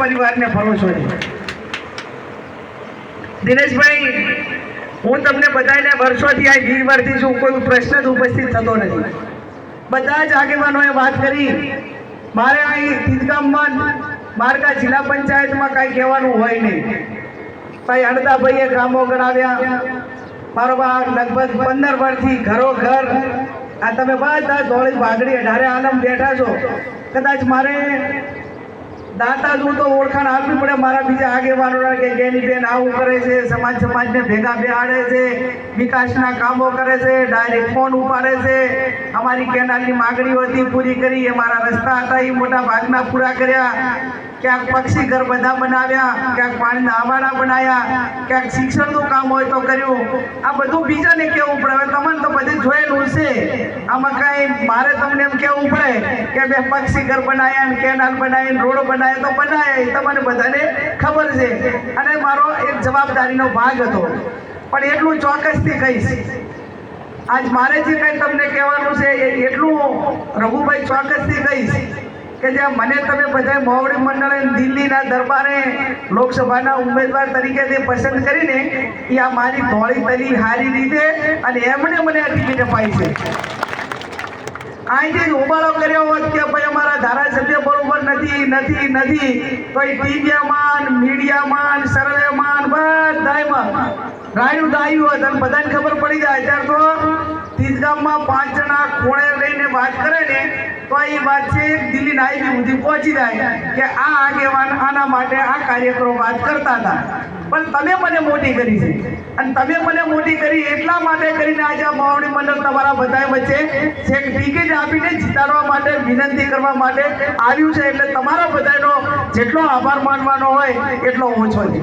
પરિવારને ભરોસો છે. દિનેશભાઈ, હું તમને બધાને વર્ષોથી આ ગીરવારથી છું, કોઈ પ્રશ્ન જ ઉપસ્થિત થતો નથી. બધા જ આગેવાનોએ વાત કરી, મારે અહીં તીજગામમાં મારકા જિલ્લા પંચાયતમાં કાંઈ કહેવાનું હોય નહીં. ભાઈ અણદાભાઈએ કામો કરાવ્યા મારો બા લગભગ પંદર વર્ષથી ઘરો ઘર. આ તમે બધા ધોળી ભાગડી અઢારે આલમ બેઠા છો. કદાચ મારે દાતા જો તો ઓળખાણ આપવી પડે, મારા બીજા આગેવાનો કે ગેની બેન આવું કરે છે, સમાજ સમાજને ભેગા બેહાડે છે, વિકાસના કામો કરે છે, ડાયરેક્ટ ફોન ઉપાડે છે. અમારી કેનાલની માગણીઓ હતી પૂરી કરી, એ મારા રસ્તા હતા, એ મોટા ભાગના પૂરા કર્યા. ક્યાંક પક્ષી ઘર બધા બનાવ્યા, ક્યાંક પાણીના આવાડા બનાવ્યા ક્યાંક શિક્ષણનું કામ હોય તો કર્યું. આ બધું બીજાને કેવું પડે? હવે તમને તો બધે જોયેલું છે. આમાં કાંઈ મારે તમને એમ કેવું પડે કે બે પક્ષી ઘર બનાવ્યા ને કેનાલ બનાવીને રોડ રોડ બનાવ્યા તો બનાવ્યા એ તમને બધાને ખબર છે. અને મારો એક જવાબદારીનો ભાગ હતો. પણ એટલું ચોક્કસથી કહીશ, આજ મારે જે કંઈ તમને કહેવાનું છે એ એટલું રઘુભાઈ ચોક્કસથી કહીશ કે જ્યાં મને તમે બધા મોવડી મંડળે દિલ્હીના દરબારે લોકસભાના ઉમેદવાર તરીકે પસંદ કરીને એ આ મારી ધોળી તલી હારી રીતે અને એમણે મને આ ટિકિટ અપાઈ છે. અહીંથી ઉબાળો કર્યો હોત કે ભાઈ અમારા ધારાસભ્ય બરોબર નથી નથી નથી. તો ટીવીમાં મીડિયામાં સર્વેમાં બધાયમાં રાયું ગાયું હોત અને બધાને ખબર પડી જાય. અત્યારે તો તીજગામમાં પાંચ જણા ખોળે લઈને વાત કરે ને, તો એ વાત છે દિલ્હીના આવી સુધી પહોંચી જાય કે આ આગેવાન માટે આ કાર્યક્રમ વાત કરતા હતા. પણ તમે મને મોટી કરી છે. અને તમે મને મોટી કરી એટલા માટે કરીને આજે આ માવણી મંડળ તમારા બધા વચ્ચે છેક ટિકિટ આપીને જીતાડવા માટે વિનંતી કરવા માટે આવ્યું છે. એટલે તમારા બધાનો જેટલો આભાર માનવાનો હોય એટલો ઓછો છે.